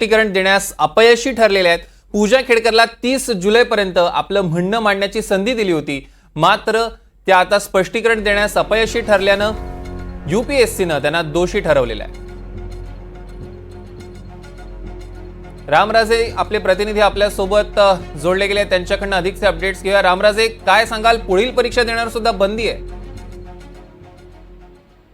स्पष्टीकरण देण्यास अपयशी ठरलेले आहेत. पूजा खेडकरला तीस जुलैपर्यंत आपलं म्हणणं मांडण्याची संधी दिली होती. मात्र त्या आता स्पष्टीकरण देण्यास अपयशी ठरल्यानं युपीएससीनं त्यांना दोषी ठरवलेलं आहे. रामराजे आपले प्रतिनिधी आपल्यासोबत जोडले गेले त्यांच्याकडनं अधिकचे अपडेट्स घेऊया. रामराजे काय सांगाल? पुढील परीक्षा देणार सुद्धा बंदी आहे.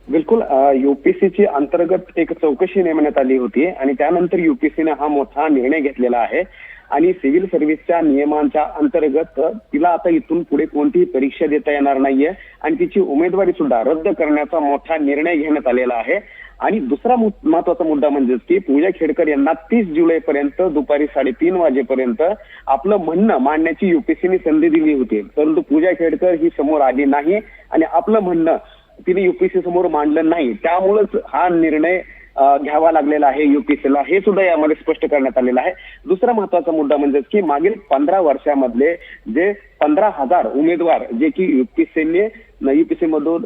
बिलकुल युपीसीची अंतर्गत एक चौकशी नेमण्यात आली होती आणि त्यानंतर युपीसीने हा मोठा निर्णय घेतलेला आहे. आणि सिव्हिल सर्व्हिसच्या नियमांच्या अंतर्गत तिला आता इथून पुढे कोणतीही परीक्षा देता येणार नाहीये आणि तिची उमेदवारी सुद्धा रद्द करण्याचा मोठा निर्णय घेण्यात आलेला आहे. आणि दुसरा महत्त्वाचा मुद्दा म्हणजेच की पूजा खेडकर यांना तीस जुलै पर्यंत दुपारी साडेतीन वाजेपर्यंत आपलं म्हणणं मांडण्याची युपीसीने संधी दिली होती. परंतु पूजा खेडकर ही समोर आली नाही आणि आपलं म्हणणं तिने युपीसी समोर मांडलं नाही. त्यामुळेच हा निर्णय घ्यावा लागलेला आहे युपीसीला हे सुद्धा यामध्ये स्पष्ट करण्यात आलेलं आहे. दुसरा महत्त्वाचा मुद्दा म्हणजे की मागील पंधरा वर्षामधले जे पंधरा हजार उमेदवार जे की युपीसीने युपीसी मधून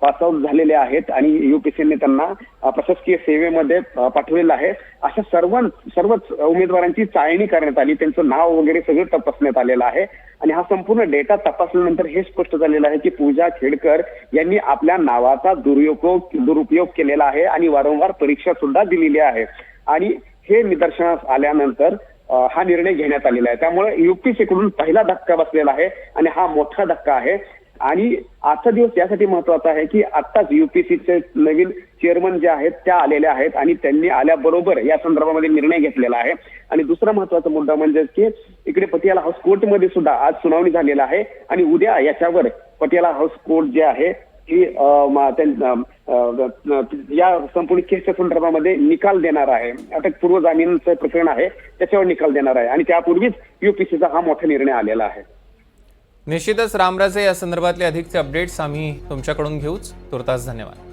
पास आउट झालेले आहेत आणि युपीसीने त्यांना प्रशासकीय सेवेमध्ये पाठवलेलं आहे. अशा सर्व सर्वच उमेदवारांची चाळणी करण्यात आली. त्यांचं नाव वगैरे सगळं तपासण्यात आलेलं आहे. आणि हा संपूर्ण डेटा तपासल्यानंतर हे स्पष्ट झालेलं आहे की पूजा खेडकर यांनी आपल्या नावाचा दुरुपयोग दुरुपयोग केलेला आहे आणि वारंवार परीक्षा सुद्धा दिलेली आहे. आणि हे निदर्शनास आल्यानंतर हा निर्णय घेण्यात आलेला आहे. त्यामुळे युपीसीकडून पहिला धक्का बसलेला आहे आणि हा मोठा धक्का आहे. आणि आजचा दिवस यासाठी महत्त्वाचा आहे की आत्ताच युपीसीचे नवीन चेअरमन जे आहेत त्या आलेल्या आहेत आणि त्यांनी आल्याबरोबर या संदर्भामध्ये निर्णय घेतलेला आहे. आणि दुसरा महत्त्वाचा मुद्दा म्हणजे की इकडे पटियाला हाऊस कोर्टमध्ये सुद्धा आज सुनावणी झालेला आहे आणि उद्या याच्यावर पटियाला हाऊस कोर्ट जे आहे की या संपूर्ण केसच्या संदर्भामध्ये निकाल देणार आहे. अटकपूर्व जामीनचं प्रकरण आहे त्याच्यावर निकाल देणार आहे. आणि त्यापूर्वीच युपीसीचा हा मोठा निर्णय आलेला आहे. निश्चितच रामराजे या संदर्भातले अधिकचे अपडेट्स आम्ही तुमच्याकडून घेऊच. तुर्तास धन्यवाद.